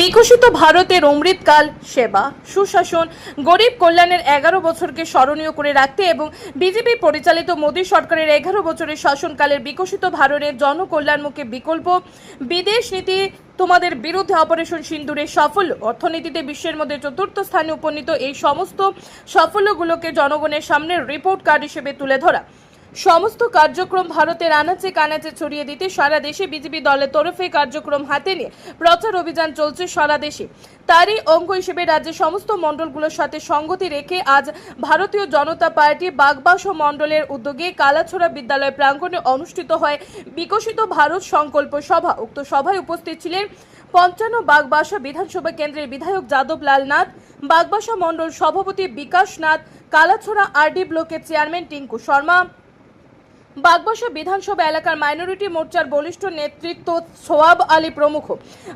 বিকশিত ভারতের অমৃতকাল সেবা, সুশাসন, গরিব কল্যাণের এগারো বছরকে স্মরণীয় করে রাখতে এবং বিজেপি পরিচালিত মোদী সরকারের এগারো বছরের শাসনকালের বিকশিত ভারতের জনকল্যাণমুখী বিকল্প, বিদেশ নীতি, তোমাদের বিরুদ্ধে অপারেশন সিন্দুরের সাফল্য, অর্থনীতিতে বিশ্বের মধ্যে চতুর্থ স্থানে উপনীত এই সমস্ত সাফল্যগুলোকে জনগণের সামনে রিপোর্ট কার্ড হিসেবে তুলে ধরা। সমস্ত কার্যক্রম ভারতের আনাচে কানাচে ছড়িয়ে দিতে সারা দেশে বিজেপি দলের তরফে কার্যক্রম হাতে নিয়ে প্রচার অভিযান চলছে সারা দেশে। তারই অঙ্গ হিসেবে রাজ্যের সমস্ত মণ্ডলগুলোর সাথে সঙ্গতি রেখে আজ ভারতীয় জনতা পার্টি বাগবাস মণ্ডলের উদ্যোগে কালাছড়া বিদ্যালয় প্রাঙ্গণে অনুষ্ঠিত হয় বিকশিত ভারত সংকল্প সভা। উক্ত সভায় উপস্থিত ছিলেন পঞ্চান্ন বাগবাসা বিধানসভা কেন্দ্রের বিধায়ক যাদব লাল নাথ, বাগবাসা মণ্ডল সভাপতি বিকাশ নাথ, কালাছড়া আরডি ব্লকের চেয়ারম্যান টিঙ্কু শর্মা বাগবাসা বিধানসভা এলাকার মাইনরিটি মোর্চার বলিষ্ঠ নেতৃত্ব সোয়াব আলী প্রমুখ।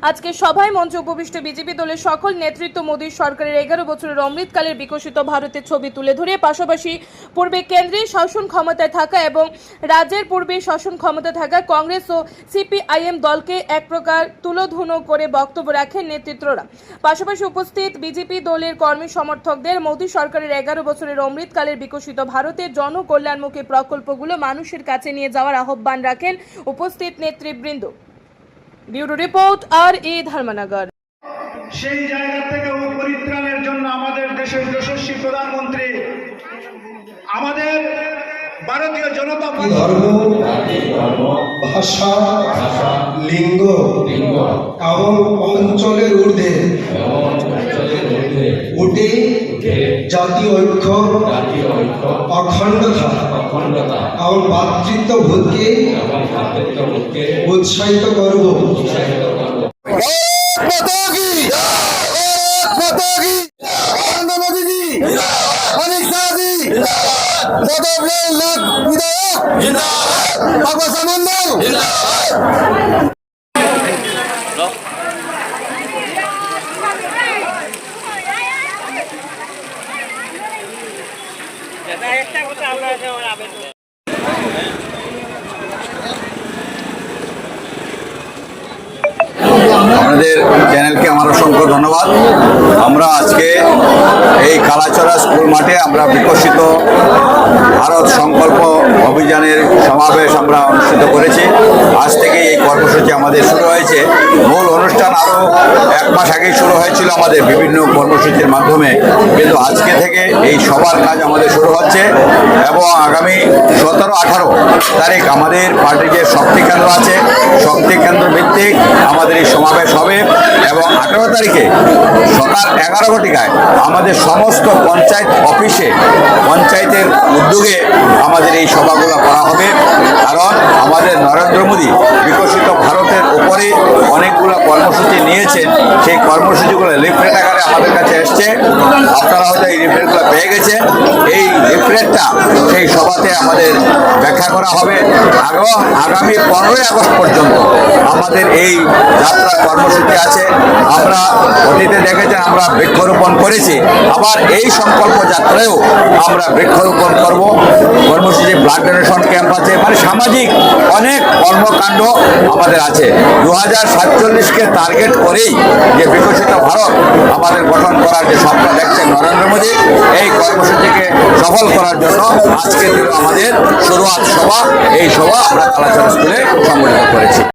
আজকে সভায় মঞ্চে উপবিষ্ট বিজেপি দলের সকল নেতৃত্ব মোদীর সরকারের এগারো বছরের অমৃতকালের বিকশিত ভারতের ছবি তুলে ধরে, পাশাপাশি পূর্বে কেন্দ্রে শাসন ক্ষমতায় থাকা এবং রাজ্যের পূর্বে শাসন ক্ষমতায় থাকা কংগ্রেস ও সিপিআইএম দলকে এক প্রকার তুলোধুনো করে বক্তব্য রাখেন নেতৃত্বরা। পাশাপাশি উপস্থিত বিজেপি দলের কর্মী সমর্থকদের মোদী সরকারের এগারো বছরের অমৃতকালের বিকশিত ভারতের জনকল্যাণমুখী প্রকল্পগুলো মানুষের কাছে নিয়ে যাওয়ার আহ্বান রাখেন উপস্থিত নেতৃবৃন্দ। ব্যুরো রিপোর্ট আর এ ধর্মনগর। সেই জায়গা থেকে পরিত্রাণের জন্য আমাদের দেশের যশস্বী প্রধানমন্ত্রী আমাদের ভারতীয় জনতা পার্টি ধর্ম ভাষা লিঙ্গ। এবং অঞ্চলের ঊর্ধ্বে। উঠে জাতীয় ঐক্য অখণ্ডতা। এবং ভাতৃত্ববোধকে উৎসাহিত করব। माता একটা কথা আমরা আপনাদের চ্যানেলকে আমার অসংখ্য ধন্যবাদ। আমরা আজকে এই কালাচড়া স্কুল মাঠে আমরা বিকশিত ভারত সংকল্প অভিযানের সমাবেশ আমরা অনুষ্ঠিত করেছি। আজ থেকে এই কর্মসূচি আমাদের শুরু হয়েছে। মূল অনুষ্ঠান আরও এক মাস আগেই শুরু হয়েছিল আমাদের বিভিন্ন কর্মসূচির মাধ্যমে। কিন্তু আজকে থেকে এই সবার কাজ আমাদের শুরু হচ্ছে এবং আগামী সতেরো আঠারো তারিখ আমাদের পার্টির যে শক্তি কেন্দ্র আছে, শক্তি কেন্দ্র ভিত্তিক আমাদের এই সমাবেশ হবে এবং আঠারো তারিখে সকাল এগারো ঘটিকায় আমাদের সমস্ত পঞ্চায়েত অফিসে, পঞ্চায়েতের উদ্যোগে আমাদের এই সভাগুলো করা হবে। কারণ আমাদের নরেন্দ্র মোদী বিকশিত ভারতের উপরে অনেকগুলো কর্মসূচি নিয়েছেন। সেই কর্মসূচিগুলো লিফলেট আকারে আমাদের কাছে এসছে। আপনারা হয়তো এই লিফলেটগুলো পেয়ে গেছে এই লিফলেটটা সেই সভাতে আমাদের ব্যাখ্যা করা হবে। আরও আগামী পনেরোই আগস্ট পর্যন্ত আমাদের এই যাত্রা কর্মসূচি আছে, আমরা অতীতে দেখেছেন আমরা বৃক্ষরোপণ করেছি। আবার এই সংকল্প যাত্রায়ও আমরা বৃক্ষরোপণ করব। কর্মসূচি ব্লাড ডোনেশন ক্যাম্প আছে মানে সামাজিক অনেক কর্মকাণ্ড আমাদের আছে। দু হাজার সাতচল্লিশকে টার্গেট করেই যে বিকশিত ভারত আমাদের গঠন করার যে স্বপ্ন দেখছেন নরেন্দ্র মোদী, এই কর্মসূচিকে সফল করার জন্য আজকে আমাদের শুরুয়াত সভা, এই সভা আমরা কালাচার স্কুলে সংগঠিত করেছি।